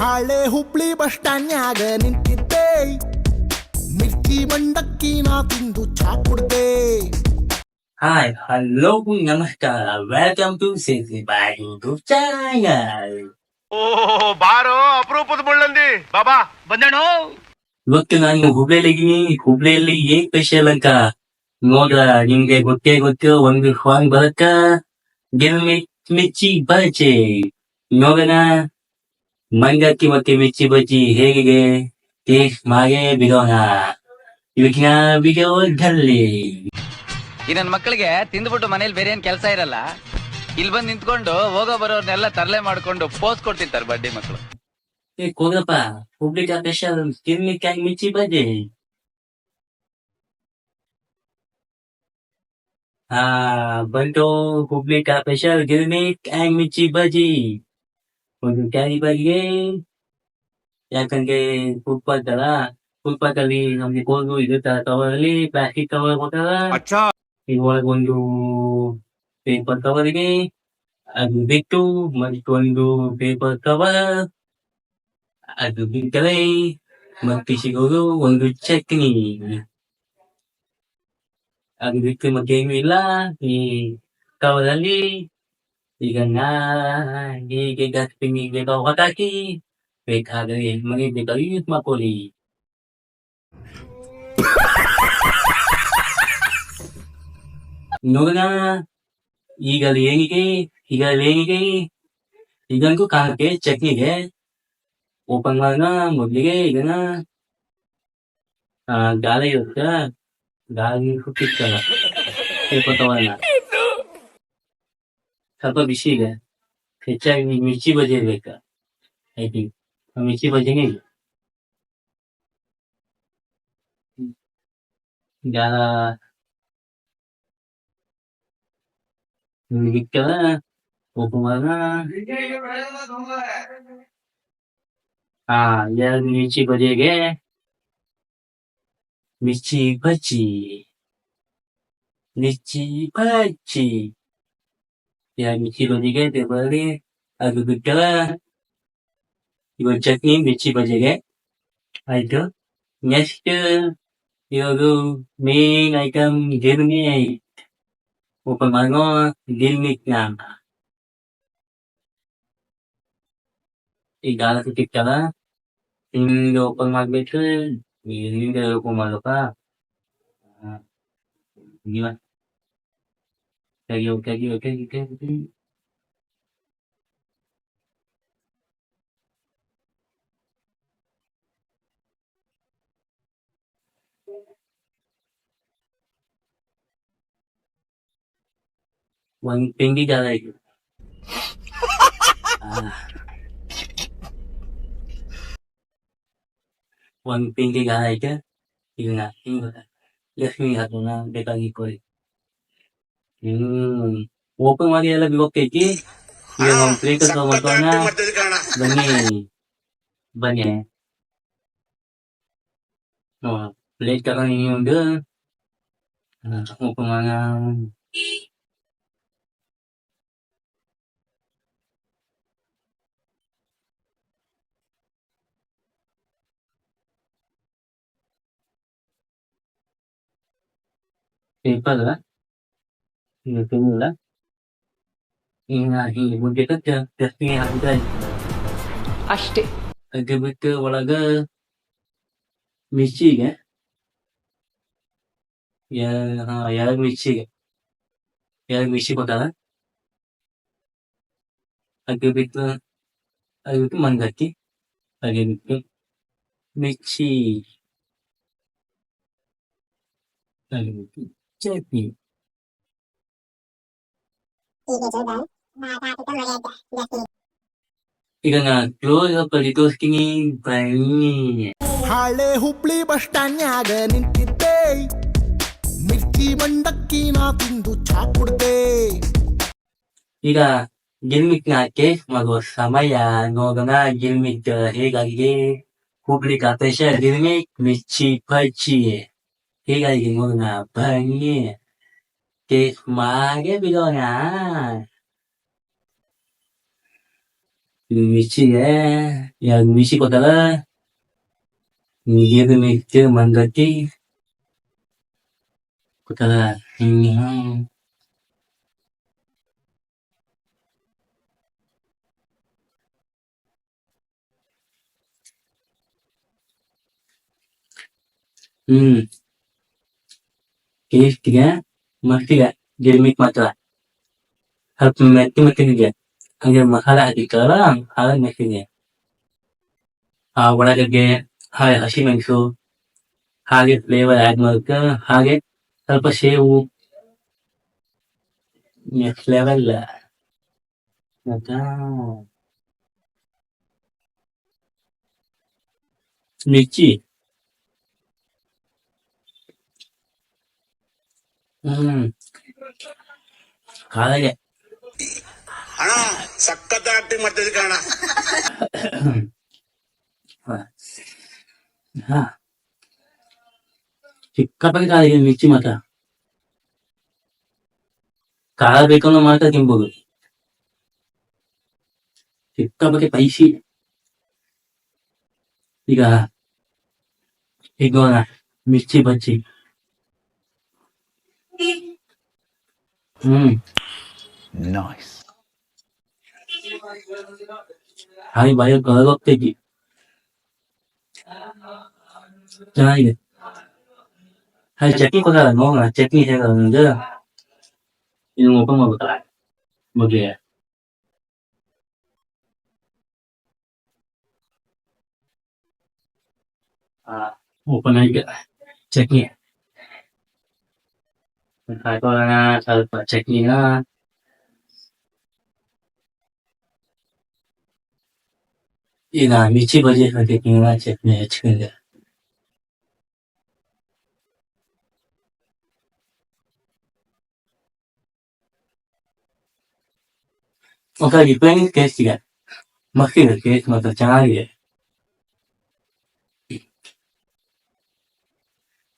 ಹಳೆ ಹುಬ್ಳಿ ಬಸ್ ಸ್ಟ್ಯಾಂಡ್ನ್ಯಾಗ ನಿಂತಿದ್ದೆ ಮಿರ್ಚಿ ಮಂಡಕ್ಕಿ ನಾ ತಿಂದು ಚಾ ಕುಡ್ದೆ ಹಾಯ್ ಹಲೋ ನಮಸ್ಕಾರ welcome to ಸೇಸಿ bye YouTube channel ಓ ಬಾರೋ ಅಪರೂಪದ ಮುಳ್ಳಂದಿ ಬಾಬಾ ಬಂದೇಣು ಇವತ್ತು ನಾನು ಹುಬ್ಳಿಯಲ್ಲಿ ಹುಬ್ಳಿಯಲ್ಲಿ ಏನ್ ಸ್ಪೆಷಲ್ ಅಂತ ನೋಡ್ರ ನಿಮ್ಗೆ ಗೊತ್ತೇ ಗೊತ್ತು ಒಂದು ಸಾಂಗ್ ಬರತ್ತ ಗಿರ್ಮಿ ಮಿರ್ಚಿ ಬಜ್ಜಿ ನೋಡೋಣ ಮಂಡಕ್ಕಿ ಮತ್ತೆ ಮಿಚ್ಚಿ ಬಜ್ಜಿ ಹೇಗೆ ಮಾಗೆ ಬಿಡೋಣ. ಇವತ್ತಿನ ವಿಡಿಯೋದಲ್ಲಿ ಈ ಮಕ್ಕಳಿಗೆ ತಿಂದ್ಬಿಟ್ಟು ಮನೇಲಿ ಬೇರೆ ಏನ್ ಕೆಲಸ ಇರಲ್ಲ. ಇಲ್ಲಿ ಬಂದು ನಿಂತ್ಕೊಂಡು ಹೋಗೋ ಬರೋರ್ನೆಲ್ಲ ತರಲೆ ಮಾಡ್ಕೊಂಡು ಪೋಸ್ ಕೊಡ್ತಿರ್ತಾರೆ ಬಡ್ಡಿ ಮಕ್ಕಳು ಏ ಕೋಗಪ್ಪ ಹುಬ್ಳಿಗ ಸ್ಪೆಷಲ್ ಗಿರ್ಮಿಕಾಯಿ ಮಿಚ್ಚಿ ಬಜ್ಜಿ? ಹಾ ಬಂತು ಹುಬ್ಳಿಗ ಸ್ಪೆಷಲ್ ಕ್ಯಾಂಗ್ ಮಿಚ್ಚಿ ಬಜ್ಜಿ? ಒಂದು ಕ್ಯಾರಿ ಬಾಗಿಗೆ ಯಾಕಂದ್ರೆ ಫುಟ್ಪಾತ್ ಅಲ್ಲ ಫುಟ್ಪಾತ್ ಅಲ್ಲಿ ನಮ್ಗೆ ಕೋಲ್ಡು ತರ ಕವರ್ ಅಲ್ಲಿ ಪ್ಲಾಸ್ಟಿಕ್ ಕವರ್ ಕೊಟ್ಟಾರ ಇದ್ರೊಳಗೆ ಒಂದು ಪೇಪರ್ ಕವರ್ಗೆ ಅದು ಬಿಟ್ಟು ಮತ್ತೊಂದು ಪೇಪರ್ ಕವರ್ ಅದು ಬಿಟ್ಟರೆ ಮತ್ತೆ ಸಿಗೋದು ಒಂದು ಚಟ್ನಿ. ಅದು ಬಿಟ್ಟು ಮತ್ತೇನು ಇಲ್ಲ. ಈ ಕವರಲ್ಲಿ ಈಗ ನಾ ಹೀಗೆ ಡಸ್ಟ್ಬಿನ್ನಿಗೆ ಹೊತ್ತಾಕಿ ಬೇಕಾದರೆ ಮನೆ ಬೇಕಾದ್ರೆ ಯೂಸ್ ಮಾಡ್ಕೊಳ್ಳಿ ನೋಡೋಣ ಈಗ ಅದು ಏನಿಗೆ ಈಗ ಅದು ಏನಿಗೆ ಈಗಂತೂ ಕಾಣಕ್ಕೆ ಚಟ್ನಿಗೆ ಓಪನ್ ಮಾಡೋಣ ಮೊದಲಿಗೆ ಇದನ್ನ ಆ, ಗಾಳಿ ಇರುತ್ತೆ ಗಾಳಿ ಹುಟ್ಟಿರ್ತಲ್ಲ ಸ್ವಲ್ಪ ತಗೋಣ ಸ್ವಲ್ಪ ಬಿಸಿ ಇದೆ ಹೆಚ್ಚಾಗಿ ಮಿರ್ಚಿ ಬಜ್ಜಿ ಇರ್ಬೇಕು ಐ ಥಿಂಕ್ ಮಿರ್ಚಿ ಬಜ್ಜಿನೇ ಇದೆ ಗಾಳ ಬಿಕ್ಕದ ಓಪನ್ ಮಾಡೋಣ ಹಾ ಎರಡು ಮಿರ್ಚಿ ಬಜ್ಜಿಗೆ ಮಿರ್ಚಿ ಬಜ್ಜಿ ಮಿರ್ಚಿ ಬಜ್ಜಿ ಎರಡು ಮಿರ್ಚಿ ಬಜ್ಜಿಗೆ ಟೇಬಲ್ಲಿ ಅದು ಬಿಟ್ಟರ ಇವಾಗ ಚಟ್ನಿ ಮಿರ್ಚಿ ಬಜ್ಜಿಗೆ ಆಯ್ತು ನೆಕ್ಸ್ಟ್ ಇವಾಗ ಮೇನ್ ಐಟಮ್ ಗಿರ್ಮಿ ಓಪನ್ ಮಾಡೋ ಗಿರ್ಮಿಕ್ನ ಈ ಗಾಳ ಸಿಕ್ತಲ್ಲ ಹಿಂಗೆ ಓಪನ್ ಮಾಡ್ಬಿಟ್ಟು ಹಿಂಗೆ ಓಪನ್ ಮಾಡ್ಬೇಕ ನೀವ cái cái cái cái cái cái Quang Tuyên đi ra đây à. Quang Tuyên đi ra đây chứ Yêu nè Yêu nè Yêu nè Yêu nè để nè gì coi. Hmm. Open mari ala bi wakai ki. Ya ah, mampri ke sama tuana. Bani. Bani. Oh, plate ka kan ini unda. Nah, aku pemangang. Ini apa tuh? ಹೀಗೆ ಮುದ್ದೆ ಕಟ್ಟ dustbin ಹಾಕಿದ್ರೆ ಅಷ್ಟೇ ಅದ್ರ ಬಿಟ್ಟು ಒಳಗ ಮಿರ್ಚಿಗೆ A- ಹಾ ಎರಡು ಮಿರ್ಚಿಗೆ ಎರಡು ಮಿರ್ಚಿ ಕೊಟ್ಟಾರ ಅದ್ರ ಬಿಟ್ಟು ಅದ್ರ ಬಿಟ್ಟು ಮಂದಕ್ಕಿ ಅದ್ರ ಬಿಟ್ಟು ಮಿರ್ಚಿ ಅದ್ರ ಬಿಟ್ಟು ಚಟ್ನಿ ಈಗ ನಾ ಕ್ಲೋಸ್ ಅಪ್ ಅಲ್ಲಿ ತೋರಿಸ್ತೀನಿ ಬನ್ನಿ ಹಳೆ ಹುಬ್ಳಿ ಬಸ್ ಸ್ಟ್ಯಾಂಡ್ನ್ಯಾಗ ನಿಂತಿದ್ದೆ ಮಿರ್ಚಿ ಮಂಡಕ್ಕಿ ನಾ ತಿಂದು ಚಾ ಕುಡ್ದೆ ಈಗ ಗಿರ್ಮಿಕ್ ನ ಟೇಸ್ಟ್ ಮಾಡುವ ಸಮಯ ನೋಡೋಣ ಗಿರ್ಮಿಕ್ ಹೇಗಾಗಿದೆ ಹುಬ್ಳಿ ಕಾಪೇಶ ಗಿರ್ಮಿಕ್ ಮಿರ್ಚಿ ಬಜ್ಜಿ ಹೇಗಾಗಿದೆ ನೋಡೋಣ ಬನ್ನಿ Kikmage bilonga. Misi ya, yang misi kota lah. Nigi itu mikir mandati. Kota lah, ini hmm. Hmm. Oke, okay, tiga. ಮಸ್ತಿಗೆ girmit ಮಾತ್ರ ಸ್ವಲ್ಪ ಮೆತ್ತಿ ಮೆತ್ತಿಗೆ ಹಂಗೆ ಮಸಾಲೆ ಹಾಕಿರ್ತಾರಲ್ಲ ಹಾಗಾಗಿ ಮೆತ್ತಿಗೆ ಆ ಒಳಗಡೆ ಹಾಗೆ ಹಸಿಮೆಣಸು ಹಾಗೆ ಫ್ಲೇವರ್ ಆಡ್ ಮಾಡೋಕೆ ಹಾಗೆ ಸ್ವಲ್ಪ ಸೇವು ನೆಕ್ಸ್ಟ್ ಲೆವೆಲ್ ಮಿರ್ಚಿ ಕಾಲಾಗೆ ಅಣ್ಣ ಸಖತ್ ಆಕ್ಟಿಂಗ್ ಮಾಡ್ತಿದ್ದೆ ಸಿಕ್ಕಾಪಟ್ಟೆ ಖಾರ ಇದೆ ಮಿರ್ಚಿ ಮಾತ್ರ. ಖಾರ ಬೇಕನ್ನೋ ಮಾತ್ರ ತಿನ್ಬೋದು. ಸಿಕ್ಕಾಪಟ್ಟೆ ಪೈಸಿ ಈಗ ಈಗ mirchi bajji. Mm. Nice. Hai ভাইয়ের có করতে কি চাই hai checking có thể là ngon là checking hay là chứ nhưng mà không mà bật lại. Một gì à một phần này kìa. Checking ಹ್ಮ್ ಹಾಗೆ ಬಾಯ ಕಳೆದೋಗ್ತೈತಿ ಚೆನ್ನಾಗಿದೆ ಹಾಗೆ ಚಟ್ನಿ ಕೊಡಲ್ಲ ನೋಡೋಣ ಚಟ್ನಿ ಹೇಗ ಒಂದು ಇದು ಓಪನ್ ಮಾಡ್ಬೇಕಲ್ಲ ಬಗ್ಗೆ ಓಪನ್ ಆಗಿ ಚಟ್ನಿ ಹಾಕೋಣ ಸ್ವಲ್ಪ ಚಟ್ನಿನ ಈಗ ಮಿರ್ಚಿ ಬಜ್ಜಿ ಹಾಕಿನ ಚಟ್ನಿ ಹಚ್ಕೊಂಡೆ ఒక ರಿಪೇರಿಂಗ್ ಟೇಸ್ಟಿಗೆ ಮಸ್ತಿದೆ ಟೇಸ್ಟ್ ಮಾತ್ರ ಚೆನ್ನಾಗಿದೆ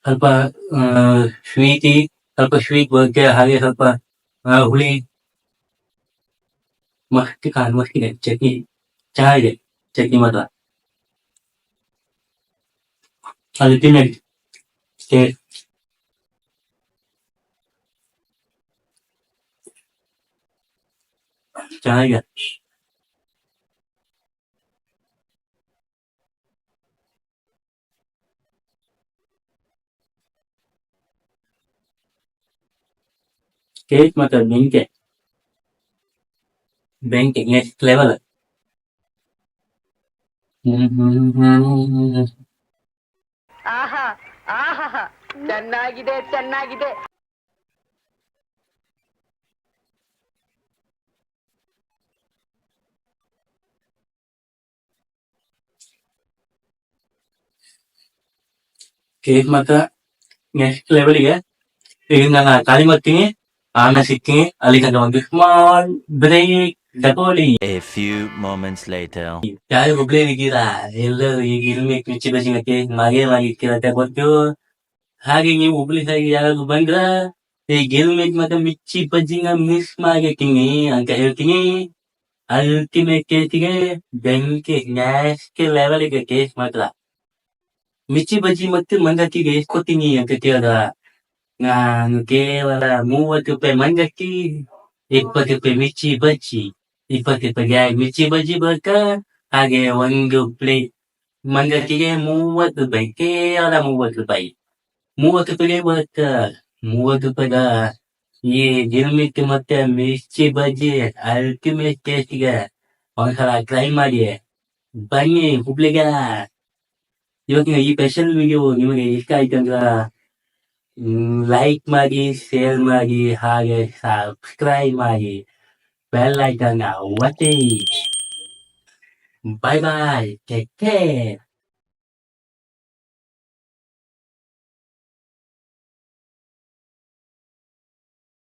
ಸ್ವಲ್ಪ ಸ್ವೀಟಿ ಸ್ವಲ್ಪ ಸ್ವೀಟ್ ಬರುತ್ತೆ ಹಾಗೆ ಸ್ವಲ್ಪ ಆ, ಹುಳಿ ಮಸ್ತ್ ಕಾಣ್ ಮಸ್ತಿದೆ ಚಟ್ನಿ ಚೆನ್ನಾಗಿದೆ ಚಟ್ನಿ ಮಾತ್ರ ಅದು ತಿನ್ನಡಿ ಟೇಸ್ಟ್ ಚೆನ್ನಾಗಿದೆ ಟೇಸ್ಟ್ ಮತ್ತೆ ಬೆಂಕಿ. ಬೆಂಕಿ ನೆಕ್ಸ್ಟ್ ಲೆವೆಲ್ ಚೆನ್ನಾಗಿದೆ ಚೆನ್ನಾಗಿದೆ. ಕೇಕ್ ಮಾತ್ರ ನೆಕ್ಸ್ಟ್ ಲೆವೆಲ್ಗೆ ಈಗ ನಾನು ಖಾಲಿ ಮಾಡ್ತೀನಿ. ಆಮೇಲೆ ಸಿಗ್ತೀನಿ ಅಲ್ಲಿ ತನಕ ಒಂದು small break few A few moments later. ಯಾರು ಒಬ್ಳೇ ಇದ್ದೀರಾ? ಎಲ್ಲರೂ ಈಗ ಇಲ್ಲಿ ಬಜ್ಜಿ ಮತ್ತೆ ಮಗೆ ಮಾಡಿರ್ತೀರ ಗೊತ್ತು ಹಾಗೆ ನೀವು ಹುಬ್ಳಿ ಸೈಡ್ ಯಾರಾದ್ರು ಬಂದ್ರ ಈ ಗಿಲ್ಮೆಟ್ ಮತ್ತೆ ಮಿಚ್ಚಿ ಬಜ್ಜಿನ ಮಿಸ್ ಮಾಡಿರ್ತೀನಿ ಅಂತ ಹೇಳ್ತೀನಿ. ಅಲ್ಟಿಮೇಟ್ ಟೇಸ್ಟಿಗೆ ಬೆಂಕಿ ನೆಕ್ಸ್ಟ್ ಲೆವೆಲ್ಗೆ ಕೇಸ್ ಮಾತ್ರ. ಮಿಚ್ಚಿ ಬಜ್ಜಿ ಮತ್ತೆ ಮಂಗಟ್ಟಿಗೆ ಎಷ್ಟು ಕೊಡ್ತೀನಿ ಅಂತ ಕೇಳಿದ ನಾನು ಕೇವಲ ಮೂವತ್ತು ರೂಪಾಯಿ ಮಂಗಟ್ಟಿ ಇಪ್ಪತ್ತು ರೂಪಾಯಿ ಮಿರ್ಚಿ ಬಜ್ಜಿ ಇಪ್ಪತ್ತು ರೂಪಾಯಿಗೆ ಮಿರ್ಚಿ ಬಜ್ಜಿ ಬರ್ಕ ಹಾಗೆ ಒಂದು ಪ್ಲೇಟ್ ಮಂಗಟ್ಟಿಗೆ ಮೂವತ್ತು ರೂಪಾಯಿ ಕೇವಲ ಮೂವತ್ತು ರೂಪಾಯಿ ಮೂವತ್ತು ರೂಪಾಯಿಗೆ ಬರುತ್ತ ಮೂವತ್ತು ರೂಪಾಯಿಗ ಈ ಗಿರ್ಮಿಟ್ ಮತ್ತೆ ಮಿರ್ಚಿ ಬಜ್ಜಿ ಅಲ್ಟಿಮೇಟ್ ಟೇಸ್ಟ್ಗೆ ಒಂದ್ಸಲ ಟ್ರೈ ಮಾಡಿ ಬನ್ನಿ ಹುಬ್ಳಿಗೆ ಇವತ್ತಿನ ಈ ಸ್ಪೆಷಲ್ ವಿಡಿಯೋ ನಿಮಗೆ ಇಷ್ಟ ಆಯ್ತು ಅಂದ್ರ ಲೈಕ್ ಮಾಡಿ ಶೇರ್ ಮಾಡಿ ಹಾಗೆ ಸಬ್ಸ್ಕ್ರೈಬ್ ಮಾಡಿ. ಬೆಲ್ ಐಕನ್ ಒತ್ತಿ. ಬಾಯ್ ಬಾಯ್ ಟೇಕ್ ಕೇರ್